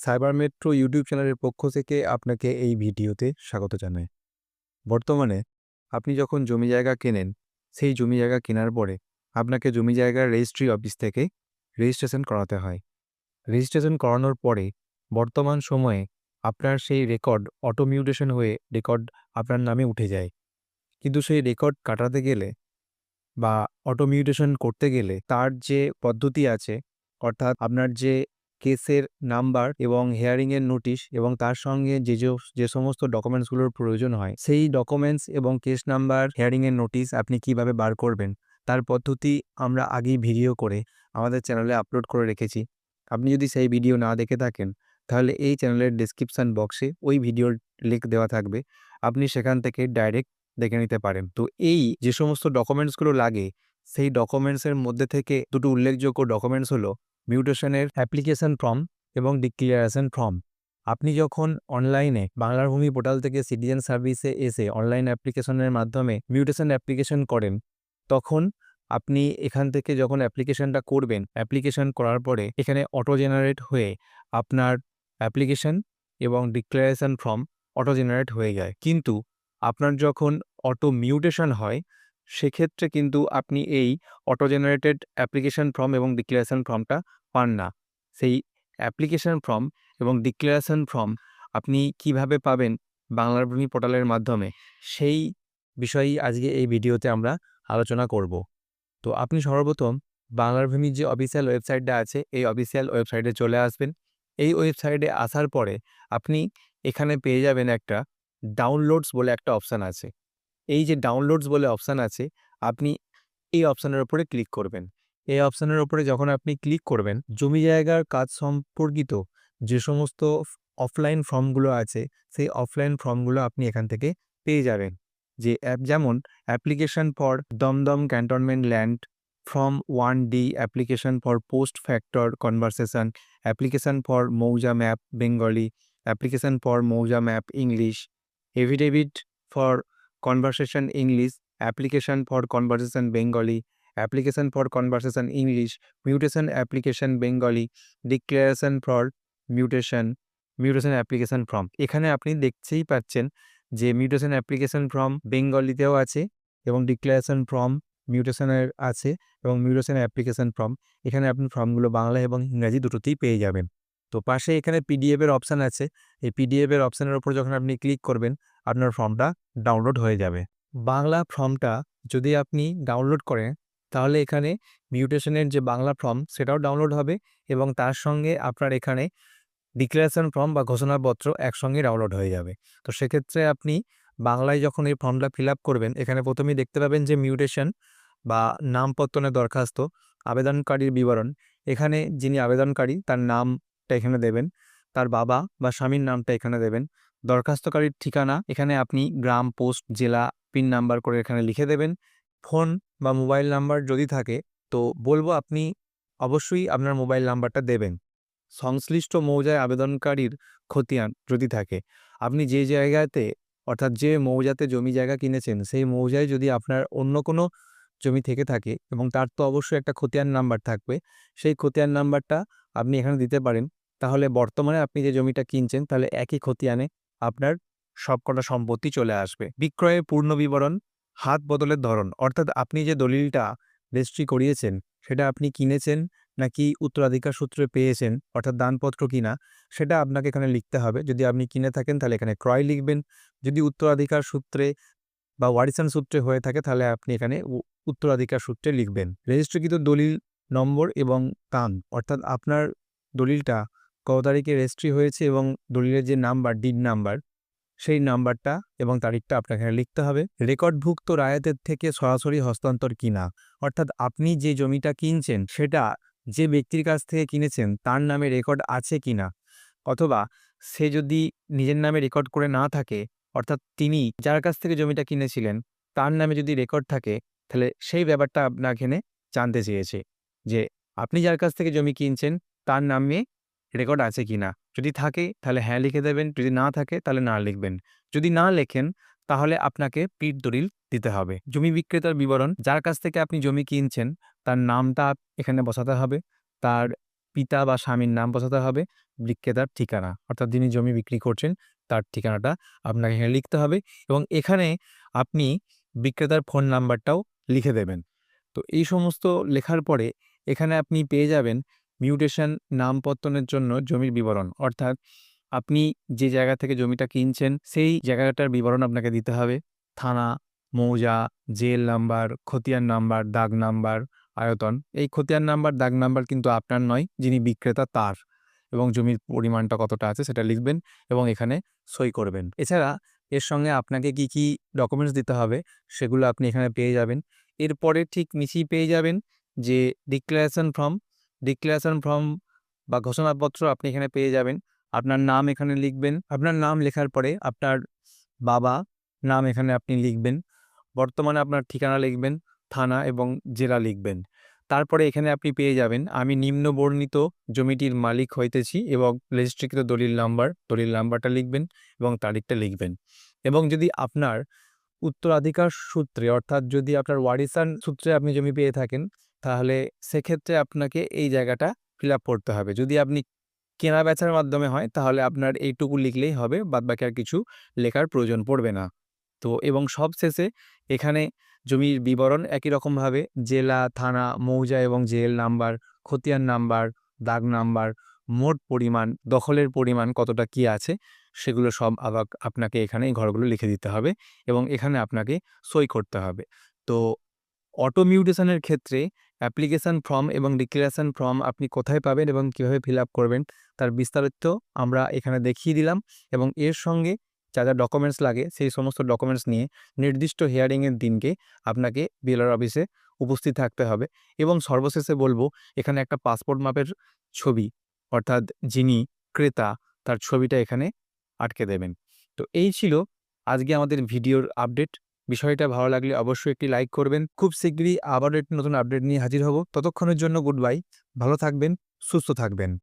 Cyber metro YouTube চ্যানেলের পক্ষ থেকে আপনাকে এই ভিডিওতে স্বাগত জানাই। বর্তমানে আপনি যখন জমি জায়গা কেনেন, সেই জমি জায়গা কেনার পরে আপনাকে জমি জায়গার রেজিস্ট্রি অফিস থেকে রেজিস্ট্রেশন করাতে হয়। রেজিস্ট্রেশন করানোর পরে বর্তমান সময়ে আপনার সেই রেকর্ড অটোমিউটেশন হয়ে রেকর্ড আপনার নামে উঠে যায়। কিন্তু সেই রেকর্ড কাটাতে গেলে বা অটোমিউটেশন করতে গেলে তার যে পদ্ধতি আছে, অর্থাৎ আপনার যে কেসের নাম্বার এবং হেয়ারিংয়ের নোটিশ এবং তার সঙ্গে যে যে সমস্ত ডকুমেন্টসগুলোর প্রয়োজন হয়, সেই ডকুমেন্টস এবং কেস নাম্বার, হেয়ারিংয়ের নোটিশ আপনি কীভাবে বার করবেন, তার পদ্ধতি আমরা আগেই ভিডিও করে আমাদের চ্যানেলে আপলোড করে রেখেছি। আপনি যদি সেই ভিডিও না দেখে থাকেন, তাহলে এই চ্যানেলের ডিসক্রিপশান বক্সে ওই ভিডিওর লিঙ্ক দেওয়া থাকবে। আপনি সেখান থেকে ডাইরেক্ট দেখে নিতে পারেন। তো এই যে সমস্ত ডকুমেন্টসগুলো লাগে, সেই ডকুমেন্টসের মধ্যে থেকে দুটো উল্লেখযোগ্য ডকুমেন্টস হলো মিউটেশনের অ্যাপ্লিকেশন ফর্ম এবং ডিক্লিয়ারেশন ফর্ম। আপনি যখন অনলাইনে বাংলার ভূমি পোর্টাল থেকে সিটিজেন সার্ভিসে এসে অনলাইন অ্যাপ্লিকেশনের মাধ্যমে মিউটেশন অ্যাপ্লিকেশন করেন, তখন আপনি এখান থেকে যখন অ্যাপ্লিকেশনটা করবেন, অ্যাপ্লিকেশন করার পরে এখানে অটো জেনারেট হয়ে আপনার অ্যাপ্লিকেশন এবং ডিক্লারেশন ফর্ম অটো জেনারেট হয়ে যায়। কিন্তু আপনার যখন অটো মিউটেশন হয়, সেক্ষেত্রে কিন্তু আপনি এই অটো জেনারেটেড অ্যাপ্লিকেশন ফর্ম এবং ডিক্লারেশন ফর্মটা পান না। সেই অ্যাপ্লিকেশন ফর্ম এবং ডিক্লারেশন ফর্ম আপনি কীভাবে পাবেন বাংলার ভূমি পোর্টালের মাধ্যমে, সেই বিষয়েই আজকে এই ভিডিওতে আমরা আলোচনা করব। তো আপনি সর্বপ্রথম বাংলার ভূমির যে অফিসিয়াল ওয়েবসাইটটা আছে, এই অফিসিয়াল ওয়েবসাইটে চলে আসবেন। এই ওয়েবসাইটে আসার পরে আপনি এখানে পেয়ে যাবেন একটা ডাউনলোডস বলে একটা অপশান আছে। এই যে ডাউনলোডস বলে অপশান আছে, আপনি এই অপশানের উপরে ক্লিক করবেন। এই অপশানের উপরে যখন আপনি ক্লিক করবেন জমি জায়গার কাজ সম্পর্কিত যে সমস্ত অফলাইন ফর্মগুলো আছে সেই অফলাইন ফর্মগুলো আপনি এখান থেকে পেয়ে যাবেন। যে অ্যাপ যেমন application for Dumdum cantonment land from one D application for post factor conversation application for mouza map Bengali application for mouza map English affidavit for conversation English application for conversation Bengali, application for conversation English mutation application Bengali declaration for mutation, mutation application form এখানে আপনি দেখতেই পাচ্ছেন যে mutation application form বেঙ্গলিতেও আছে এবং declaration form মিউটেশনের আছে এবং mutation application form এখানে আপনি ফর্মগুলো বাংলা এবং ইংরাজি দুটোতেই পেয়ে যাবেন। তো পাশে এখানে পিডিএফ এর অপশান আছে। এই পিডিএফ এর অপশানের উপর যখন আপনি ক্লিক করবেন আপনার ফর্মটা ডাউনলোড হয়ে যাবে। বাংলা ফর্মটা যদি আপনি ডাউনলোড করেন তাহলে এখানে মিউটেশনের যে বাংলা ফর্ম সেটাও ডাউনলোড হবে এবং তার সঙ্গে আপনার এখানে ডিক্লারেশন ফর্ম বা ঘোষণাপত্র একসঙ্গে ডাউনলোড হয়ে যাবে। তো সেক্ষেত্রে আপনি বাংলায় যখন এই ফর্মটা ফিল করবেন, এখানে প্রথমেই দেখতে পাবেন যে মিউটেশন বা নাম পত্তনের দরখাস্ত, আবেদনকারীর বিবরণ। এখানে যিনি আবেদনকারী, তার নামটা এখানে দেবেন, তার বাবা বা স্বামীর নামটা এখানে দেবেন। দরখাস্তকারীর ঠিকানা, এখানে আপনি গ্রাম, পোস্ট, জেলা, পিন নাম্বার করে এখানে লিখে দেবেন। ফোন বা মোবাইল নাম্বার যদি থাকে, তো বলব আপনি অবশ্যই আপনার মোবাইল নাম্বারটা দেবেন। সংশ্লিষ্ট মৌজায় আবেদনকারীর খতিয়ান যদি থাকে, আপনি যে জায়গাতে, অর্থাৎ যে মৌজাতে জমি জায়গা কিনেছেন, সেই মৌজায় যদি আপনার অন্য কোনো জমি থেকে থাকে এবং তার তো অবশ্যই একটা খতিয়ান নাম্বার থাকবে, সেই খতিয়ান নাম্বারটা আপনি এখানে দিতে পারেন। তাহলে বর্তমানে আপনি যে জমিটা কিনছেন, তাহলে একই খতিয়ানে আপনার সবকটা সম্পত্তি চলে আসবে। বিক্রয়ের পূর্ণ বিবরণ হাত বদলের ধরন। অর্থাৎ আপনি যে দলিলটা রেজিস্ট্রি করিয়েছেন, সেটা আপনি কিনেছেন নাকি উত্তরাধিকার সূত্রে পেয়েছেন, অর্থাৎ দানপত্র কিনা, সেটা আপনাকে এখানে লিখতে হবে। যদি আপনি কিনে থাকেন, তাহলে এখানে ক্রয় লিখবেন। যদি উত্তরাধিকার সূত্রে বা ওয়ারিসান সূত্রে হয়ে থাকে, তাহলে আপনি এখানে উত্তরাধিকার সূত্রে লিখবেন। রেজিস্ট্রিকৃত দলিল নম্বর এবং কান, অর্থাৎ আপনার দলিলটা কত তারিখে রেজিস্ট্রি হয়েছে এবং দলিলের যে নাম্বার ডিড নাম্বার সেই নাম্বারটা এবং তারিখটা আপনাকে লিখতে হবে। রেকর্ডভুক্ত রায়তের থেকে সরাসরি হস্তান্তর কিনা অর্থাৎ আপনি যে জমিটা কিনছেন, সেটা যে ব্যক্তির কাছ থেকে কিনেছেন, তার নামে রেকর্ড আছে কিনা অথবা সে যদি নিজের নামে রেকর্ড করে না থাকে, অর্থাৎ তিনি যার কাছ থেকে জমিটা কিনেছিলেন, তার নামে যদি রেকর্ড থাকে, তাহলে সেই ব্যাপারটা আপনার এখানে জানতে চেয়েছে যে আপনি যার কাছ থেকে জমি কিনছেন, তার নামে রেকর্ড আছে কি না যদি থাকে, তাহলে হ্যাঁ লিখে দেবেন, যদি না থাকে, তাহলে না লিখবেন। যদি না লেখেন, তাহলে আপনাকে পিঠ দলিল দিতে হবে। জমি বিক্রেতার বিবরণ, যার কাছ থেকে আপনি জমি কিনছেন, তার নামটা এখানে বসাতে হবে, তার পিতা বা স্বামীর নাম বসাতে হবে, বিক্রেতার ঠিকানা, অর্থাৎ যিনি জমি বিক্রি করছেন, তার ঠিকানাটা আপনাকে এখানে লিখতে হবে এবং এখানে আপনি বিক্রেতার ফোন নাম্বারটাও লিখে দেবেন। তো এই সমস্ত লেখার পরে এখানে আপনি পেয়ে যাবেন মিউটেশন নাম পত্তনের জন্য জমির বিবরণ। অর্থাৎ আপনি যে জায়গা থেকে জমিটা কিনছেন, সেই জায়গাটার বিবরণ আপনাকে দিতে হবে। থানা, মৌজা, জেল নাম্বার, খতিয়ান নাম্বার, দাগ নাম্বার, আয়তন। এই খতিয়ান নাম্বার, দাগ নাম্বার কিন্তু আপনার নয়, যিনি বিক্রেতা তার। এবং জমির পরিমাণটা কতটা আছে সেটা লিখবেন এবং এখানে সই করবেন। এছাড়া এর সঙ্গে আপনাকে কি কি ডকুমেন্টস দিতে হবে, সেগুলো আপনি এখানে পেয়ে যাবেন। এরপরে ঠিক নিচেই পেয়ে যাবেন যে ডিক্লারেশন ফর্ম ডিক্লারেশন ফর্ম বা ঘোষণাপত্র আপনি এখানে পেয়ে যাবেন। আপনার নাম এখানে লিখবেন। আপনার নাম লেখার পরে আপনার বাবা নাম এখানে আপনি লিখবেন। বর্তমানে আপনার ঠিকানা লিখবেন, থানা এবং জেলা লিখবেন। তারপরে এখানে আপনি পেয়ে যাবেন, আমি নিম্ন বর্ণিত জমিটির মালিক হইতেছি এবং রেজিস্ট্রিকৃত দলিল নাম্বার, দলিল নাম্বারটা লিখবেন এবং তারিখটা লিখবেন। এবং যদি আপনার উত্তরাধিকার সূত্রে, অর্থাৎ যদি আপনার ওয়ারিসান সূত্রে আপনি জমি পেয়ে থাকেন তাহলে সেক্ষেত্রে আপনাকে এই জায়গাটা ফিল করতে হবে। যদি আপনি কেনা বেচার মাধ্যমে হয়, তাহলে আপনার এইটুকু লিখলেই হবে, বাদবাকি আর কিছু লেখার প্রয়োজন পড়বে না। তো এবং সবশেষে এখানে জমির বিবরণ একই রকমভাবে, জেলা, থানা, মৌজা এবং জেল নাম্বার, খতিয়ান নাম্বার, দাগ নাম্বার, মোট পরিমাণ, দখলের পরিমাণ কতটা কি আছে, সেগুলো সব আবার আপনাকে এখানে ঘরগুলো লিখে দিতে হবে এবং এখানে আপনাকে সই করতে হবে। তো অটো মিউটেশনের ক্ষেত্রে অ্যাপ্লিকেশন ফর্ম এবং ডিক্লারেশন ফর্ম আপনি কোথায় পাবেন এবং কীভাবে ফিল করবেন, তার বিস্তারিত আমরা এখানে দেখিয়ে দিলাম এবং এর সঙ্গে যা যা ডকুমেন্টস লাগে, সেই সমস্ত ডকুমেন্টস নিয়ে নির্দিষ্ট হিয়ারিংয়ের দিনকে আপনাকে বিএলআর অফিসে উপস্থিত থাকতে হবে এবং সর্বশেষে বলব, এখানে একটা পাসপোর্ট মাপের ছবি, অর্থাৎ যিনি ক্রেতা, তার ছবিটা এখানে আটকে দেবেন। তো এই ছিল আজকে আমাদের ভিডিওর আপডেট বিষয়টা ভালো লাগলে অবশ্যই একটি লাইক করবেন। খুব শীঘ্রই আবারও একটি নতুন আপডেট নিয়ে হাজির হব। ততক্ষণের জন্য গুড বাই। ভালো থাকবেন, সুস্থ থাকবেন।